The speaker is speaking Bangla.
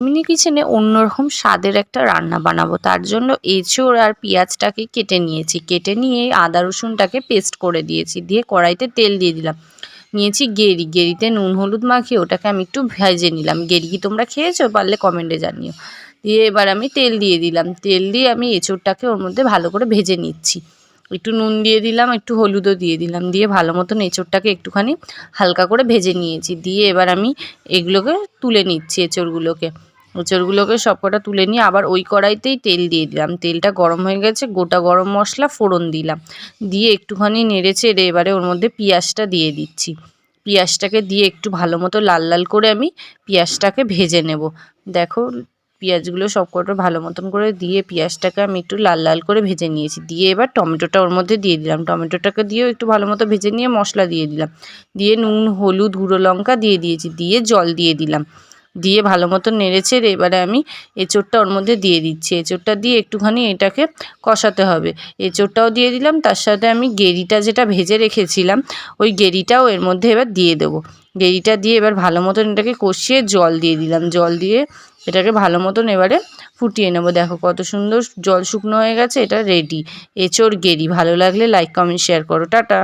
মিনি কিচেনে অন্যরকম স্বাদের একটা রান্না বানাবো। তার জন্য এঁচোড় আর পেঁয়াজটাকে কেটে নিয়েছি। কেটে নিয়ে আদা রসুনটাকে পেস্ট করে দিয়েছি। দিয়ে কড়াইতে তেল দিয়ে দিলাম। নিয়েছি গেরি। গেরিতে নুন, হলুদ মাখিয়ে ওটাকে আমি একটু ভেজে নিলাম। গেরি কি তোমরা খেয়েছো? পারলে কমেন্টে জানিও। দিয়ে এবার আমি তেল দিয়ে দিলাম। তেল দিয়ে আমি এঁচোড়টাকে ওর মধ্যে ভালো করে ভেজে নিচ্ছি। একটু নুন দিয়ে দিলাম, একটু হলুদও দিয়ে দিলাম, দিয়ে ভালো মতন এঁচোড়টাকে একটুখানি হালকা করে ভেজে নিয়েছি। দিয়ে এবার আমি এগুলোকে তুলে নিচ্ছি এঁচোড়গুলোকে। এঁচোড়গুলোকে সবকটা তুলে নিয়ে আবার ওই কড়াইতেই তেল দিয়ে দিলাম। তেলটা গরম হয়ে গেছে, গোটা গরম মশলা ফোড়ন দিলাম। দিয়ে একটুখানি নেড়ে চেড়ে এবারে ওর মধ্যে পেঁয়াজটা দিয়ে দিচ্ছি। পেঁয়াজটাকে দিয়ে একটু ভালো মতো লাল লাল করে আমি পেঁয়াজটাকে ভেজে নেব। দেখো পেঁয়াজগুলো সব কটা ভালো মতন করে দিয়ে পেঁয়াজটাকে আমি একটু লাল লাল করে ভেজে নিয়েছি। দিয়ে এবার টমেটোটা ওর মধ্যে দিয়ে দিলাম। টমেটোটাকে দিয়েও একটু ভালো মতো ভেজে নিয়ে মশলা দিয়ে দিলাম। দিয়ে নুন, হলুদ, গুঁড়ো লঙ্কা দিয়ে দিয়েছি। দিয়ে জল দিয়ে দিলাম। দিয়ে ভালো মতো নেড়েচেড়ে এবারে আমি এঁচোড়টা ওর মধ্যে দিয়ে দিচ্ছি। এঁচোড়টা দিয়ে একটুখানি এটাকে কষাতে হবে। এঁচোড়টাও দিয়ে দিলাম। তার সাথে আমি গেরিটা যেটা ভেজে রেখেছিলাম, ওই গেরিটাও এর মধ্যে এবার দিয়ে দেবো। গেরিটা দিয়ে এবার ভালো মতন এটাকে কষিয়ে জল দিয়ে দিলাম। জল দিয়ে এটাকে ভালো মতন এবারে ফুটিয়ে নেব। দেখো কত সুন্দর জল শুকনো হয়ে গেছে, এটা রেডি এঁচোড় গেরি, ভালো লাগলে লাইক কমেন্ট শেয়ার করো। টাটা।